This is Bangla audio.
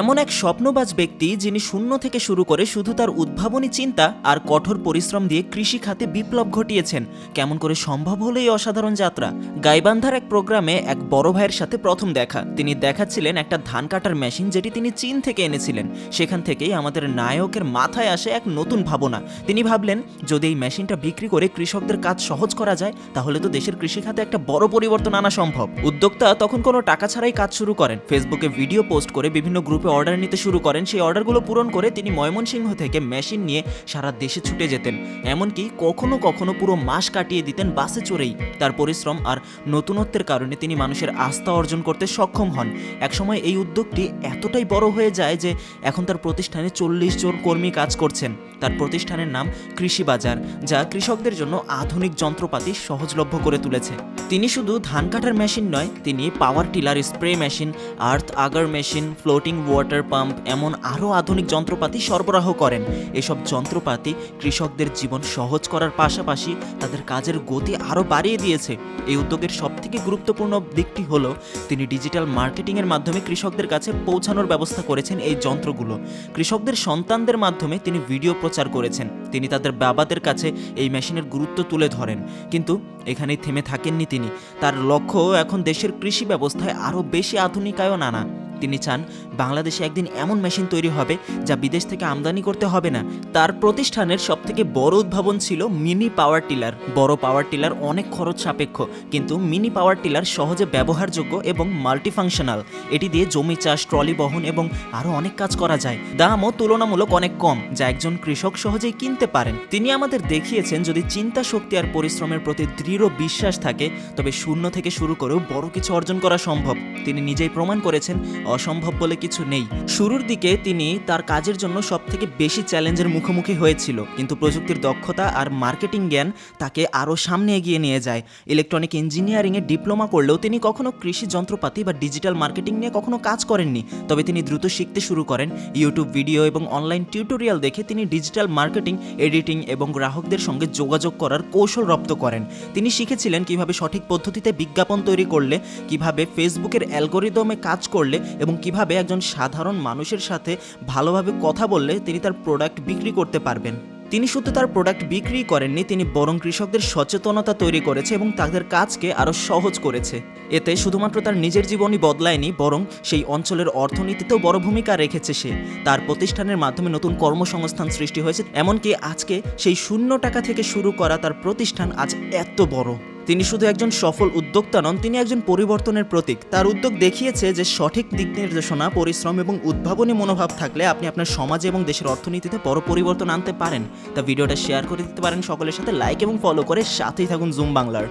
এমন এক স্বপ্নবাজ ব্যক্তি যিনি শূন্য থেকে শুরু করে শুধু তার উদ্ভাবনী চিন্তা আর কঠোর পরিশ্রম দিয়ে কৃষি খাতে বিপ্লব ঘটিয়েছেন। কেমন করে সম্ভব হলো এই অসাধারণ যাত্রা? গাইবান্ধার এক প্রোগ্রামে এক বড় ভাইয়ের সাথে প্রথম দেখা। তিনি দেখাচ্ছিলেন একটা ধান কাটার মেশিন যেটি তিনি চীন থেকে এনেছিলেন। সেখান থেকেই আমাদের নায়কের মাথায় আসে এক নতুন ভাবনা। তিনি ভাবলেন, যদি এই মেশিনটা বিক্রি করে কৃষকদের কাজ সহজ করা যায়, তাহলে তো দেশের কৃষি খাতে একটা বড় পরিবর্তন আনা সম্ভব। উদ্যোক্তা তখন কোনো টাকা ছাড়াই কাজ শুরু করেন। ফেসবুকে ভিডিও পোস্ট করে বিভিন্ন গ্রুপে অর্ডার নিতে শুরু করেন, সেই অর্ডারগুলো পূরণ করে তিনি ময়মনসিংহ থেকে মেশিন নিয়ে সারা দেশে ছুটে যেতেন। এমনকি কখনো কখনো পুরো মাস কাটিয়ে দিতেন বাসে চড়েই। তার পরিশ্রম আর নতুনত্বের কারণে তিনি মানুষের আস্থা অর্জন করতে সক্ষম হন। একসময় এই উদ্যোগটি এতটাই বড় হয়ে যায় যে এখন তার প্রতিষ্ঠানে চল্লিশ জন কর্মী কাজ করছেন। তার প্রতিষ্ঠানের নাম কৃষি বাজার যা কৃষকদের জন্য আধুনিক যন্ত্রপাতি সহজলভ্য করে তুলেছে। তিনি শুধু ধান কাটার মেশিন নয়, তিনি power tiller spray machine, earth auger machine, floating water pump এমন আরও আধুনিক যন্ত্রপাতি সরবরাহ করেন। এসব যন্ত্রপাতি কৃষকদের জীবন সহজ করার পাশাপাশি তাদের কাজের গতি আরও বাড়িয়ে দিয়েছে। এই উদ্যোগের সবথেকে গুরুত্বপূর্ণ দিকটি হলো, তিনি ডিজিটাল মার্কেটিংয়ের মাধ্যমে কৃষকদের কাছে পৌঁছানোর ব্যবস্থা করেছেন এই যন্ত্রগুলো। কৃষকদের সন্তানদের মাধ্যমে তিনি ভিডিও প্রচার করেছেন। তিনি তাদের বাবাদের কাছে এই মেশিনের গুরুত্ব তুলে ধরেন। কিন্তু এখানেই থেমে থাকেননি তিনি। তার লক্ষ্য এখন দেশের কৃষি ব্যবস্থায় আরও বেশি আধুনিকায়ন আনা। তিনি চান, বাংলাদেশে একদিন এমন মেশিন তৈরি হবে যা বিদেশ থেকে আমদানি করতে হবে না। তার প্রতিষ্ঠানের সবথেকে বড় উদ্ভাবন ছিল মিনি পাওয়ার টিলার। বড় পাওয়ার টিলার অনেক খরচ সাপেক্ষ, কিন্তু মিনি পাওয়ার টিলার সহজে ব্যবহারযোগ্য এবং মাল্টিফাংশনাল। এটি দিয়ে জমি চাষ, ট্রলি বহন এবং আরও অনেক কাজ করা যায়। দামও তুলনামূলক অনেক কম, যা একজন কৃষক সহজেই কিনতে পারেন। তিনি আমাদের দেখিয়েছেন, যদি চিন্তা শক্তি আর পরিশ্রমের প্রতি দৃঢ় বিশ্বাস থাকে, তবে শূন্য থেকে শুরু করেও বড় কিছু অর্জন করা সম্ভব। তিনি নিজেই প্রমাণ করেছেন অসম্ভব বলে কিছু নেই। শুরুর দিকে তিনি তার কাজের জন্য সব থেকে বেশি চ্যালেঞ্জের মুখোমুখি হয়েছিল, কিন্তু প্রযুক্তির দক্ষতা আর মার্কেটিং জ্ঞান তাকে আরও সামনে এগিয়ে নিয়ে যায়। ইলেকট্রনিক ইঞ্জিনিয়ারিংয়ে ডিপ্লোমা করলেও তিনি কখনো কৃষি যন্ত্রপাতি বা ডিজিটাল মার্কেটিং নিয়ে কখনো কাজ করেননি। তবে তিনি দ্রুত শিখতে শুরু করেন। ইউটিউব ভিডিও এবং অনলাইন টিউটোরিয়াল দেখে তিনি ডিজিটাল মার্কেটিং, এডিটিং এবং গ্রাহকদের সঙ্গে যোগাযোগ করার কৌশল রপ্ত করেন। তিনি শিখেছিলেন কীভাবে সঠিক পদ্ধতিতে বিজ্ঞাপন তৈরি করলে, কীভাবে ফেসবুকের অ্যালগোরিদমে কাজ করলে এবং কীভাবে একজন সাধারণ মানুষের সাথে ভালোভাবে কথা বললে তিনি তার প্রোডাক্ট বিক্রি করতে পারবেন। তিনি শুধু তার প্রোডাক্ট বিক্রি করেননি, তিনি বরং কৃষকদের সচেতনতা তৈরি করেছে এবং তাদের কাজকে আরও সহজ করেছে। এতে শুধুমাত্র তার নিজের জীবনই বদলায়নি, বরং সেই অঞ্চলের অর্থনীতিতেও বড় ভূমিকা রেখেছে সে। তার প্রতিষ্ঠানের মাধ্যমে নতুন কর্মসংস্থান সৃষ্টি হয়েছে, এমনকি আজকে সেই শূন্য টাকা থেকে শুরু করা তার প্রতিষ্ঠান আজ এত বড়। তিনি শুধু একজন সফল উদ্যোক্তা নন, তিনি একজন পরিবর্তনের প্রতীক। তার উদ্যোগ দেখিয়েছে যে সঠিক দিক নির্দেশনা, পরিশ্রম এবং উদ্ভাবনী মনোভাব থাকলে আপনি আপনার সমাজে এবং দেশের অর্থনীতিতে বড় পরিবর্তন আনতে পারেন। তা ভিডিওটা শেয়ার করে দিতে পারেন সকলের সাথে, লাইক এবং ফলো করে সাথেই থাকুন জুম বাংলার।